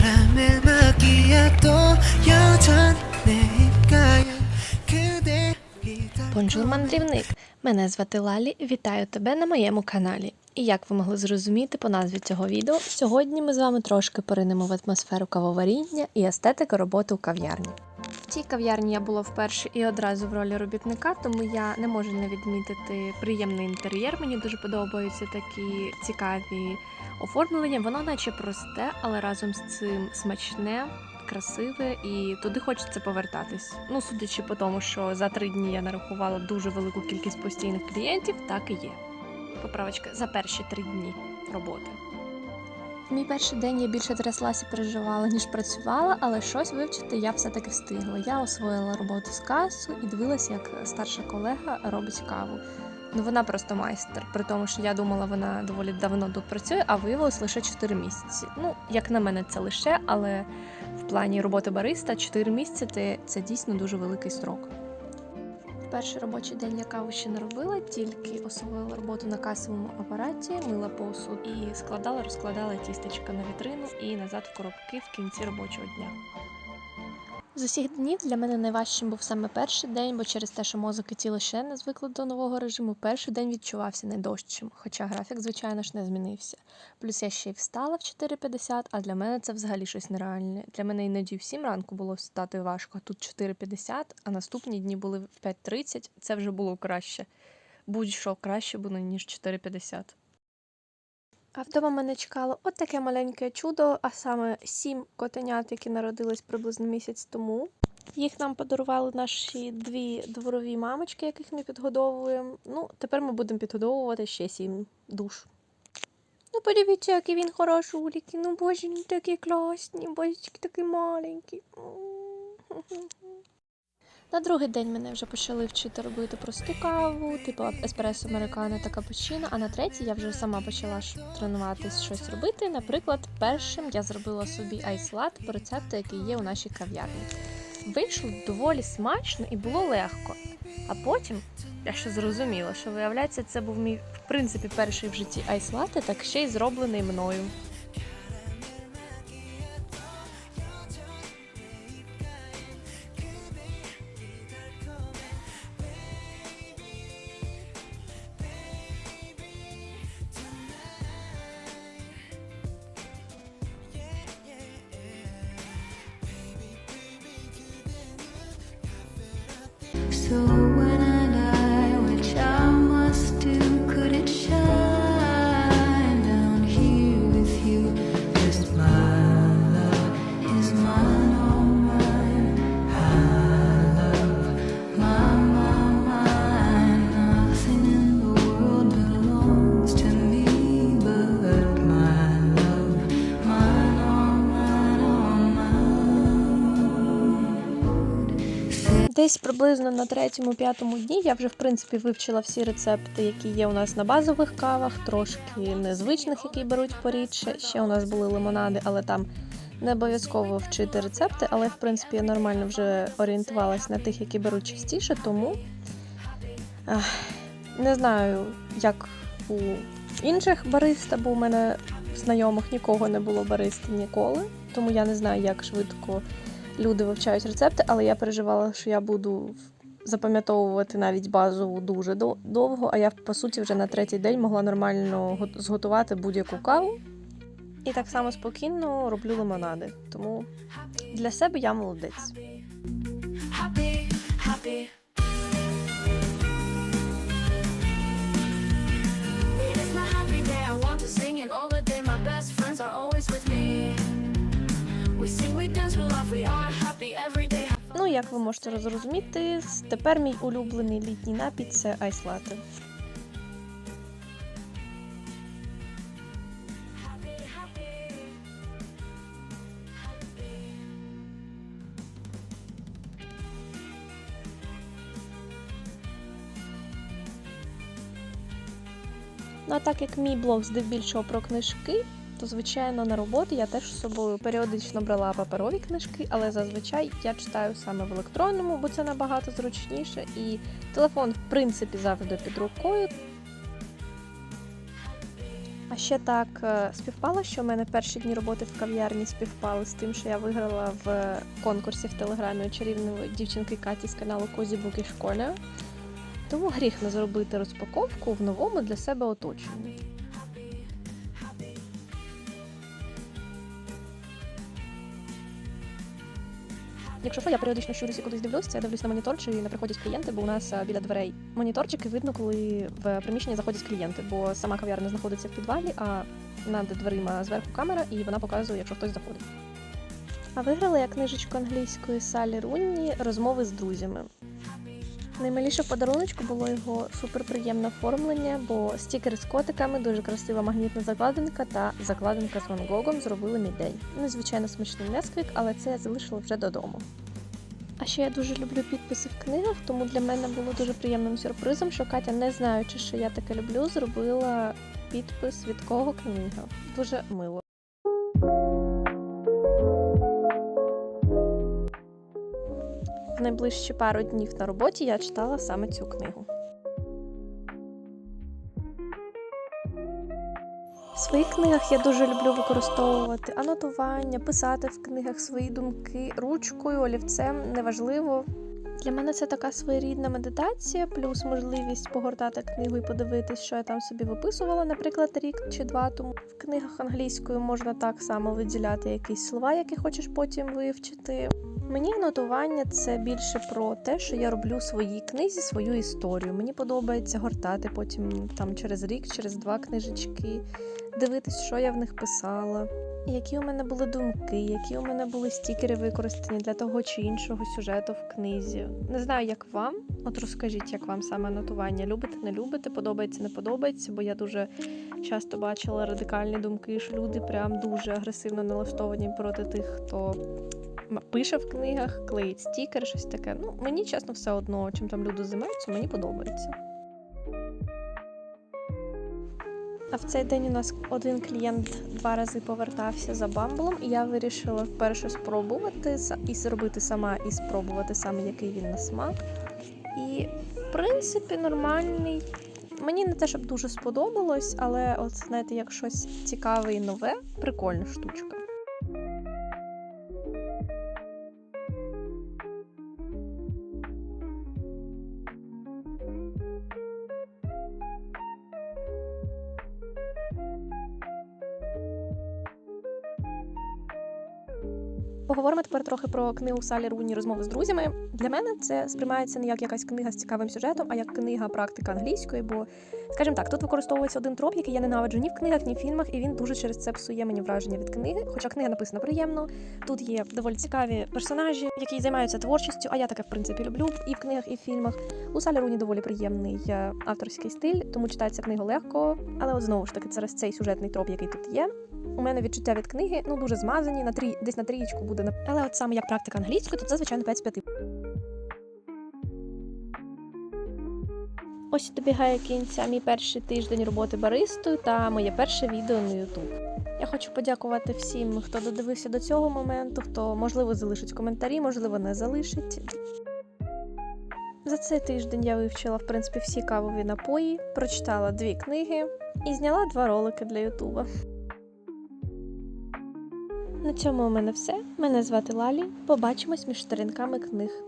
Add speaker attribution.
Speaker 1: 바람에 막이야 또 여전히 내 입가에 그대 기다려
Speaker 2: Бонжур, мандрівник! Мене звати Лалі. Вітаю тебе на моєму каналі. І як ви могли зрозуміти по назві цього відео, сьогодні ми з вами трошки поринемо в атмосферу кавоваріння і естетики роботи у кав'ярні. Цій кав'ярні я була вперше і одразу в ролі робітника, тому я не можу не відмітити приємний інтер'єр. Мені дуже подобаються такі цікаві оформлення. Воно наче просте, але разом з цим смачне, красиве і туди хочеться повертатись. Ну, судячи по тому, що за три дні я нарахувала дуже велику кількість постійних клієнтів, так і є. Поправочка за перші три дні роботи. Мій перший день я більше тряслася переживала, ніж працювала, але щось вивчити я все-таки встигла. Я освоїла роботу з касу і дивилася, як старша колега робить каву. Ну вона просто майстер, при тому, що я думала, вона доволі давно тут працює, а виявилось лише 4 місяці. Ну, як на мене, це лише, але в плані роботи бариста 4 місяці це, дійсно дуже великий строк. Перший робочий день я каву ще не робила, тільки освоїла роботу на касовому апараті, мила посуд і складала, розкладала тістечка на вітрину і назад в коробки в кінці робочого дня. З усіх днів для мене найважчим був саме перший день, бо через те, що мозок і тіло ще не звикли до нового режиму, перший день відчувався найдовшим, хоча графік, звичайно ж, не змінився. Плюс я ще й встала в 4.50, а для мене це взагалі щось нереальне. Для мене іноді в 7 ранку було встати важко, тут 4.50, а наступні дні були в 5.30, це вже було краще. Будь-що краще було, ніж 4.50. А вдома мене чекало от таке маленьке чудо, а саме сім котенят, які народились приблизно місяць тому. Їх нам подарували наші дві дворові мамочки, яких ми підгодовуємо. Ну, тепер ми будемо підгодовувати ще сім душ. Ну, подивіться, який він хорошуліки. Ну, боже, він такі класні, божечки такі маленькі. На другий день мене вже почали вчити робити просту каву, типу еспресо американо та капучино. А на третій я вже сама почала тренуватись щось робити. Наприклад, першим я зробила собі айслат по рецепту, який є у нашій кав'ярні. Вийшло доволі смачно і було легко. А потім я ще зрозуміла, що виявляється, це був мій в принципі перший в житті айслати, так ще й зроблений мною.
Speaker 3: So
Speaker 2: Десь приблизно на третьому-п'ятому дні я вже в принципі вивчила всі рецепти, які є у нас на базових кавах, трошки незвичних, які беруть порідше. Ще у нас були лимонади, але там не обов'язково вчити рецепти. Але в принципі я нормально вже орієнтувалась на тих, які беруть частіше, тому ах, не знаю, як у інших бариста, бо у мене знайомих нікого не було баристи ніколи, тому я не знаю, як швидко люди вивчають рецепти, але я переживала, що я буду запам'ятовувати навіть базову дуже довго, а я, по суті, вже на третій день могла нормально го- зготувати будь-яку каву. І так само спокійно роблю лимонади. Тому для себе я молодець. Як ви можете зрозуміти, тепер мій улюблений літній напій це айслати. Ну а так як мій блог здебільшого про книжки, то звичайно на роботі я теж з собою періодично брала паперові книжки, але зазвичай я читаю саме в електронному, бо це набагато зручніше. І телефон, в принципі, завжди під рукою. А ще так е, співпало, що в мене перші дні роботи в кав'ярні співпали з тим, що я виграла в конкурсі в телеграмі чарівної дівчинки Каті з каналу Козі Буки Школя. Тому гріх не зробити розпаковку в новому для себе оточенні. Якщо що, я періодично щурюсь і кудись дивлюсь, я дивлюсь на монітор, чи не приходять клієнти, бо у нас біля дверей моніторчики видно, коли в приміщення заходять клієнти, бо сама кав'ярня знаходиться в підвалі, а над дверима зверху камера, і вона показує, якщо хтось заходить. А виграла я книжечку англійської Салі Рунні Розмови з друзями. Наймиліше подаруночку було його суперприємне оформлення, бо стікери з котиками, дуже красива магнітна закладинка та закладинка з Ван зробили мій день. Ну, звичайно, смачний несквік, але це я залишила вже додому. А ще я дуже люблю підписи в книгах, тому для мене було дуже приємним сюрпризом, що Катя, не знаючи, що я таке люблю, зробила підпис від кого книга. Дуже мило. Найближчі пару днів на роботі я читала саме цю книгу. В своїх книгах я дуже люблю використовувати анотування, писати в книгах свої думки ручкою, олівцем, неважливо. Для мене це така своєрідна медитація, плюс можливість погортати книгу і подивитись, що я там собі виписувала, наприклад, рік чи два тому. В книгах англійською можна так само виділяти якісь слова, які хочеш потім вивчити. Мені анотування це більше про те, що я роблю в своїй книзі свою історію. Мені подобається гортати потім там через рік, через два книжечки, дивитись, що я в них писала, які у мене були думки, які у мене були стікери використані для того чи іншого сюжету в книзі. Не знаю, як вам. От розкажіть, як вам саме анотування. Любите, не любите, подобається, не подобається, бо я дуже часто бачила радикальні думки, що люди прям дуже агресивно налаштовані проти тих, хто пише в книгах, клеїть стікери, щось таке. Ну, мені чесно, все одно, чим там люди займаються, мені подобається. А в цей день у нас один клієнт два рази повертався за бамблом, і я вирішила вперше спробувати і зробити сама, і спробувати саме, який він на смак. І, в принципі, нормальний. Мені не те, щоб дуже сподобалось, але от знаєте, як щось цікаве і нове, прикольна штучка. Поговоримо тепер трохи про книгу Салі Руні Розмови з друзями. Для мене це сприймається не як якась книга з цікавим сюжетом, а як книга практика англійської. Бо, скажімо так, тут використовується один троп, який я ненавиджу ні в книгах, ні в фільмах, і він дуже через це псує мені враження від книги. Хоча книга написана приємно. Тут є доволі цікаві персонажі, які займаються творчістю, а я таке в принципі люблю і в книгах, і в фільмах. У Салі Руні доволі приємний е, авторський стиль, тому читається книга легко. Але от знову ж таки, через цей сюжетний троп, який тут є. У мене відчуття від книги ну дуже змазані, на трі, десь на трієчку буде. на- Але от саме як практика англійської, то це звичайно 5 з 5. Ось і добігає кінця мій перший тиждень роботи баристою та моє перше відео на YouTube. Я хочу подякувати всім, хто додивився до цього моменту, хто можливо залишить коментарі, можливо, не залишить. За цей тиждень я вивчила в принципі всі кавові напої, прочитала дві книги і зняла два ролики для Ютуба. На цьому у мене все. Мене звати Лалі. Побачимось між сторінками книг.